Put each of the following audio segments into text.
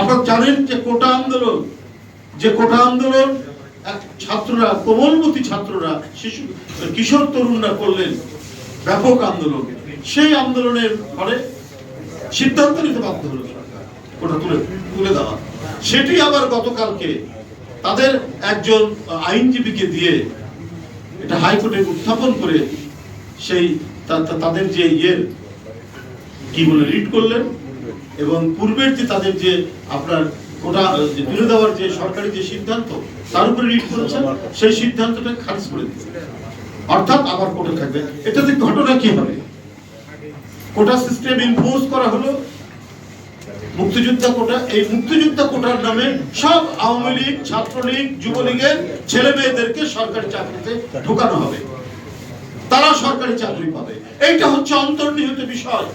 আপনারা জানেন যে কোটা আন্দোলন, যে কোটা আন্দোলন ছাত্ররা, কোমলমতি ছাত্ররা, শিশু, কিশোর তরুণরা করলেন ব্যাপক আন্দোলন। সেই আন্দোলনের ফলে সিদ্ধান্ত নিতে বাধ্য হলো সরকার। ওটা তুলে তুলে দেওয়া। সেটি আবার গতকালকে তাদের একজন আইনজীবীকে দিয়ে এটা হাইকোর্টে উত্থাপন করে সেই তাদের যে ইয়ের, কি বলে রিড করলেন। এবং পূর্বের যে তাদের যে আপনার কোটা তুলে দেওয়ার যে সরকারি যে সিদ্ধান্ত, তার উপরে রিড করেছেন, সেই সিদ্ধান্তটা খারিজ করে দিয়েছে। অর্থাৎ আবার কোর্টে থাকবে। এটাতে ঘটনা কি হবে? কোটা সিস্টেম ইম্পোজ করা হলো, মুক্তিযোদ্ধা কোটা। এই মুক্তিযোদ্ধা কোটার নামে সব আওয়ামী লীগ, ছাত্রলীগ, যুবলীগের ছেলে মেয়েদেরকে সরকারি চাকরিতে ঢোকানো হবে। তারা সরকারি চাকরি পাবে। এইটা হচ্ছে অন্তর্নিহিত বিষয়।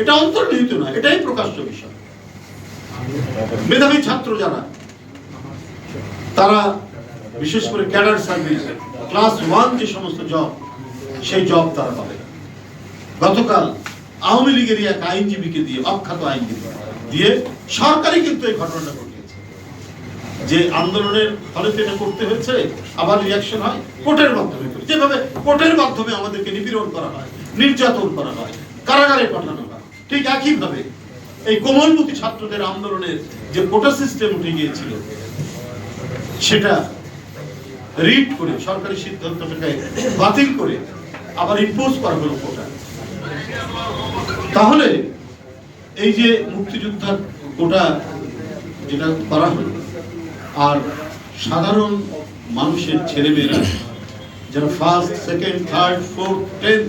এটা অন্তর্নিহিত না এটাই প্রকাশ্য বিষয়। মেধাবী ছাত্র যারা, তারা বিশেষ করে ক্যাডার সার্ভিস, ক্লাস ওয়ান যে সমস্ত জব, সেই জব তারা পাবে। গতকাল আওয়ামী লীগেরই এক আইনজীবীকে দিয়ে, অখ্যাত আইনজীবী দিয়ে সরকারি কিন্তু এই ঘটনাটা ঘটিয়েছে। যে আন্দোলনের ফলে এটা করতে হয়েছে, আবার রিয়াকশন হয় কোর্টের মাধ্যমে। যেভাবে কোর্টের মাধ্যমে আমাদেরকে নিপীড়ন করা হয়, নির্যাতন করা হয়, কারাগারে পাঠানো হয়। ঠিক একইভাবে এই কোমলমতি ছাত্রদের আন্দোলনের যে কোটা সিস্টেম উঠে গিয়েছিল, সেটা রিড করে, সরকারি সিদ্ধান্তটাকে বাতিল করে আবার ইম্পোজ করা হলো কোটা তাহলে এই যে মুক্তিযোদ্ধার কোটা যেটা করা হলো, আর সাধারণ মানুষের ছেলেমেয়েরা, যারা first second third fourth tenth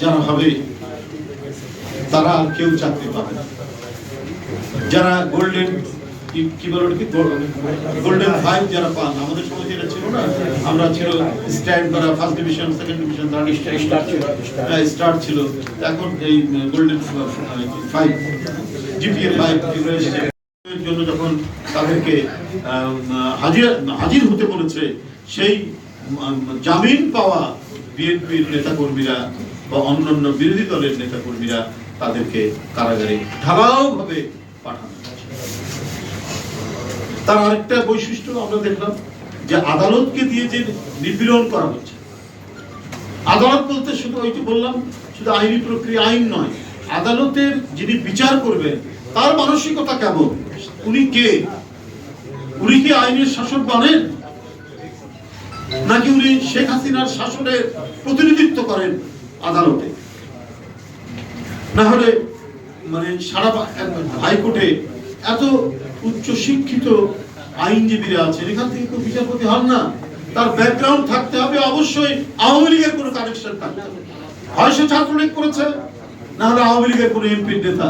যারা হবে তারা আর কেউ চাকরি পাবে না। যারা গোল্ডেন কি বলে ওটাকে? গোল্ডেন ফাইভ যারা পান আমাদের সময় যেটা ছিল না আমরা ছিল স্ট্যান্ড করা first division second division third star ছিল স্টার ছিল। এখন এই গোল্ডেন ফাইভ জিপিএ ফাইভ জন্য যখন তাদেরকে হাজির হাজির হতে বলেছে সেই জামিন পাওয়া বিএনপির নেতাকর্মীরা বা অন্যান্য বিরোধী দলের নেতাকর্মীরা তাদেরকে কারাগারে ঢালাও ভাবে পাঠানো তার আরেকটা বৈশিষ্ট্য আমরা দেখলাম যে আদালতকে দিয়ে যে নিপীড়ন করা হচ্ছে, আদালত বলতে শুধু ওই যে বললাম, শুধু আইনি প্রক্রিয়া, আইন নয়, আদালতের যিনি বিচার করবেন, তার মানসিকতা কেমন? উনি কে? উনি কি আইনের শাসক বানেন? নাকি উনি শেখ হাসিনার শাসনের প্রতিনিধিত্ব করেন? আদালতে। না হলে মানে সারা হাইকোর্টে এত উচ্চ শিক্ষিত আইনজীবীরা আছেন, এখান থেকে কেউ বিচারপতি হন না। তার ব্যাকগ্রাউন্ড থাকতে হবে অবশ্যই আওয়ামী লীগের কোনো কানেকশন থাকতে হবে। হয় সে ছাত্রলীগ করেছে না হলে আওয়ামী লীগের কোনো এমপির নেতা